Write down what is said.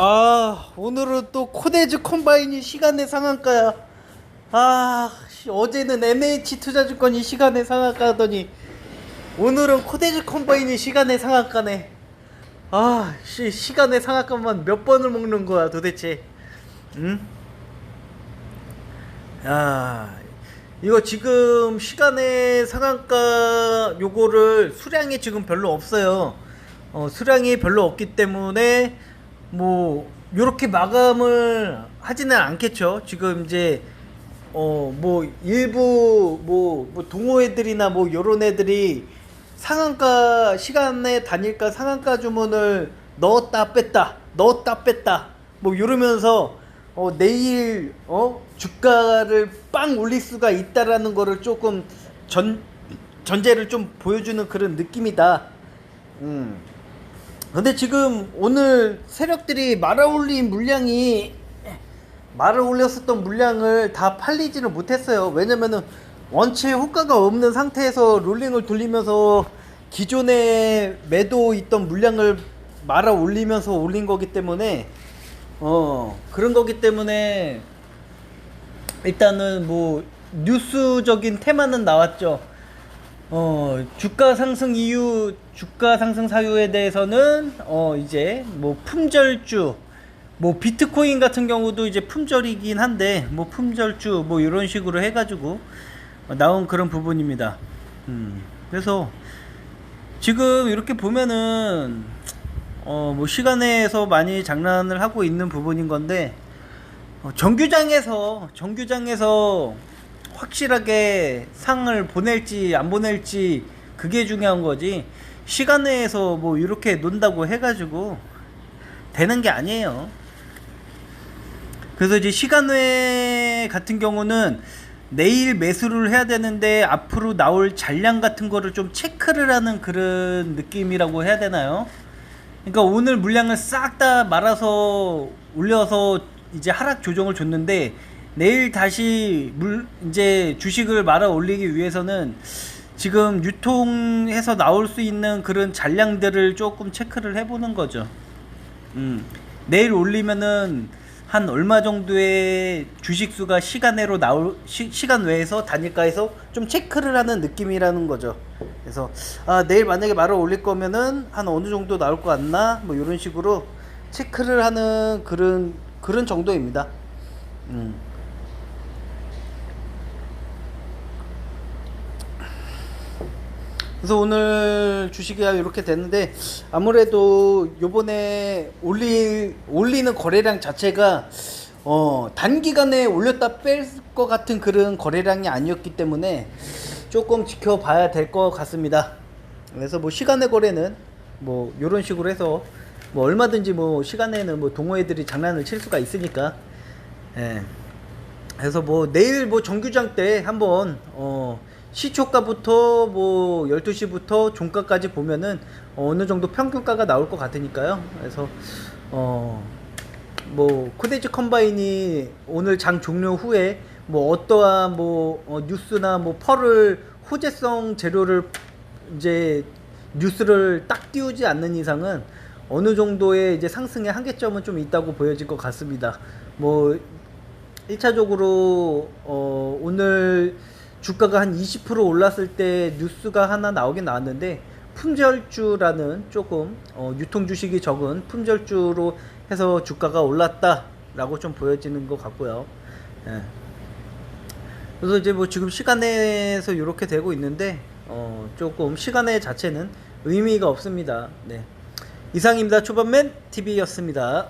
아 오늘은 또 코데즈 컴바인이 시간의 상한가야. 아 씨, 어제는 NH 투자증권이 시간의 상한가 하더니 오늘은 코데즈 컴바인이 시간의 상한가네. 아 씨, 시간의 상한가만 몇 번을 먹는 거야 도대체? 응? 야 이거 지금 시간의 상한가 요거를 수량이 지금 별로 없어요. 어, 수량이 별로 없기 때문에 뭐 요렇게 마감을 하지는 않겠죠. 지금 이제 어 뭐 일부 뭐, 뭐 동호 애들이나 뭐 요런 애들이 상한가 시간에 다닐까 상한가 주문을 넣었다 뺐다 넣었다 뺐다 뭐 이러면서 어 내일 어 주가를 빵 올릴 수가 있다라는 거를 조금 전 전제를 좀 보여주는 그런 느낌이다. 음. 근데 지금 오늘 세력들이 말아 올린 물량이 말을 올렸었던 물량을 다 팔리지를 못했어요. 왜냐면은 원체 호가가 없는 상태에서 롤링을 돌리면서 기존에 매도 있던 물량을 말아 올리면서 올린 거기 때문에 어 그런 거기 때문에 일단은 뭐 뉴스적인 테마는 나왔죠. 어 주가 상승 이유 주가 상승 사유에 대해서는 어 이제 뭐 품절주 뭐 비트코인 같은 경우도 이제 품절이긴 한데 뭐 품절주 뭐 이런 식으로 해가지고 어, 나온 그런 부분입니다. 음 그래서 지금 이렇게 보면은 어 뭐 시간에서 많이 장난을 하고 있는 부분인 건데 어, 정규장에서 정규장에서 확실하게 상을 보낼지 안 보낼지 그게 중요한 거지 시간 내에서 뭐 이렇게 논다고 해가지고 되는 게 아니에요. 그래서 이제 시간 외 같은 경우는 내일 매수를 해야 되는데 앞으로 나올 잔량 같은 거를 좀 체크를 하는 그런 느낌이라고 해야 되나요? 그러니까 오늘 물량을 싹 다 말아서 올려서 이제 하락 조정을 줬는데 내일 다시 물 이제 주식을 말아 올리기 위해서는 지금 유통해서 나올 수 있는 그런 잔량들을 조금 체크를 해보는 거죠. 음, 내일 올리면은 한 얼마 정도의 주식 수가 시간내로 나올 시, 시간 외에서 단일가에서 좀 체크를 하는 느낌이라는 거죠. 그래서 아 내일 만약에 말을 올릴 거면은 한 어느 정도 나올 것 같나 뭐 이런 식으로 체크를 하는 그런 그런 정도입니다. 음. 그래서 오늘 주식이 이렇게 됐는데 아무래도 요번에 올리 올리는 거래량 자체가 어 단기간에 올렸다 뺄 것 같은 그런 거래량이 아니었기 때문에 조금 지켜봐야 될 것 같습니다. 그래서 뭐 시간의 거래는 뭐 요런 식으로 해서 뭐 얼마든지 뭐 시간에는 뭐 동호회들이 장난을 칠 수가 있으니까 예. 그래서 뭐 내일 뭐 정규장 때 한번 어 시초가부터 뭐 12시부터 종가까지 보면은 어느 정도 평균가가 나올 것 같으니까요. 그래서 어 뭐 코데지 컴바인이 오늘 장 종료 후에 뭐 어떠한 뭐 어, 뉴스나 뭐 펄을 호재성 재료를 이제 뉴스를 딱 띄우지 않는 이상은 어느 정도의 이제 상승의 한계점은 좀 있다고 보여질 것 같습니다. 뭐 1차적으로 어 오늘 주가가 한 20% 올랐을 때 뉴스가 하나 나오긴 나왔는데 품절주라는 조금 어, 유통 주식이 적은 품절주로 해서 주가가 올랐다라고 좀 보여지는 것 같고요. 예. 그래서 이제 뭐 지금 시간에서 이렇게 되고 있는데 어, 조금 시간의 자체는 의미가 없습니다. 네. 이상입니다. 초반맨 TV였습니다.